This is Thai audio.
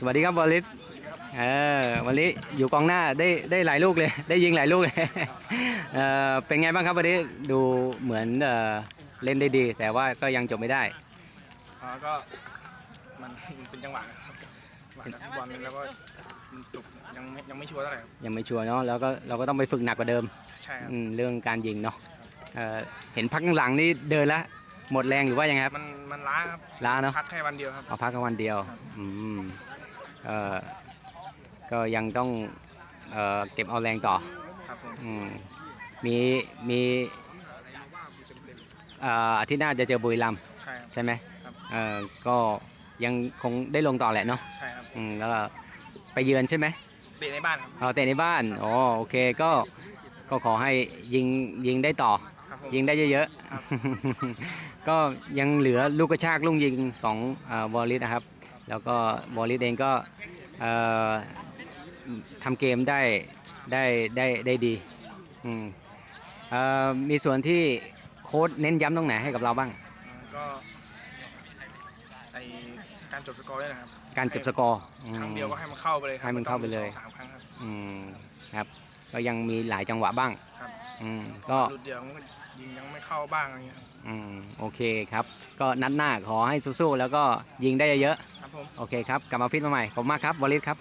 สวัสดีครับบอลลิสเออวันนี้อยู่กองหน้าได้ได้หลายลูกเลย ได้ยิงหลายลูกเลยเออเป็นไงบ้างครับวันนี้ดูเหมือนเออเล่นได้ดี แต่ว่าก็ยังจบไม่ได้อ่าก็มันเป็นจังหวะครับจังหวะนักฟุตบอลแล้วก็มันจุกยังไม่ยังไม่ชัวร์เท่าไหร่ครับยังไม่ชัวร์เนาะแล้วก็เราก็ต้องไปฝึกหนักกว่าเดิมใช่ครับ อืมเรื่องการยิงเนาะเออเห็นพักหลังๆนี่เดินแล้วหมดแรงหรือว่ายังไงครับมันมันล้าครับล้าเนาะพักแค่วันเดียวครับ เอาพักกันวันเดียวอืมเออ ก็ยังต้องเออเก็บเอาแรงต่อครับผมอืมมีมีเอ่ออาทิตย์หน้าจะเจอบุรีรัมย์ใช่ครับ ใช่ไหมครับ เออก็ยังคงได้ลงต่อแหละเนาะใช่ครับอืมแล้วก็ไปเยือนใช่ไหม เตะในบ้านครับ เอาเตะในบ้าน อ๋อ โอเค ก็ ก็ขอให้ยิง ยิงได้ต่อ ครับผม ยิงได้เยอะครับๆก็ยังเหลือลูกกระชากลูกยิงของเอ่อวอลลิสนะครับ แล้วก็วอลลิสเองก็เอ่อทำเกมได้ได้ได้ได้ดีอืมเอ่อมีส่วนที่โค้ดเน้นย้ำตรงไหนให้กับเราบ้างอ่าก็ไอการจบสกอร์ด้วยนะครับ การเก็บสกอร์อืมครั้งเดียวก็ให้มันเข้าไปเลยครับให้มันเข้าไปเลยต้องสองสามครั้งครับอืมครับก็ยังมีหลายจังหวะบ้างครับอืมก็หลุดเดียวมันก็ยิงยังไม่เข้าบ้างอะไรเงี้ยครับอืมโอเคครับ ก็นัดหน้าขอให้สู้ๆแล้วก็ยิงได้เยอะครับ ผม โอเคครับ กลับมาฟิตมาใหม่ ขอบคุณมากครับวอลลิสครับ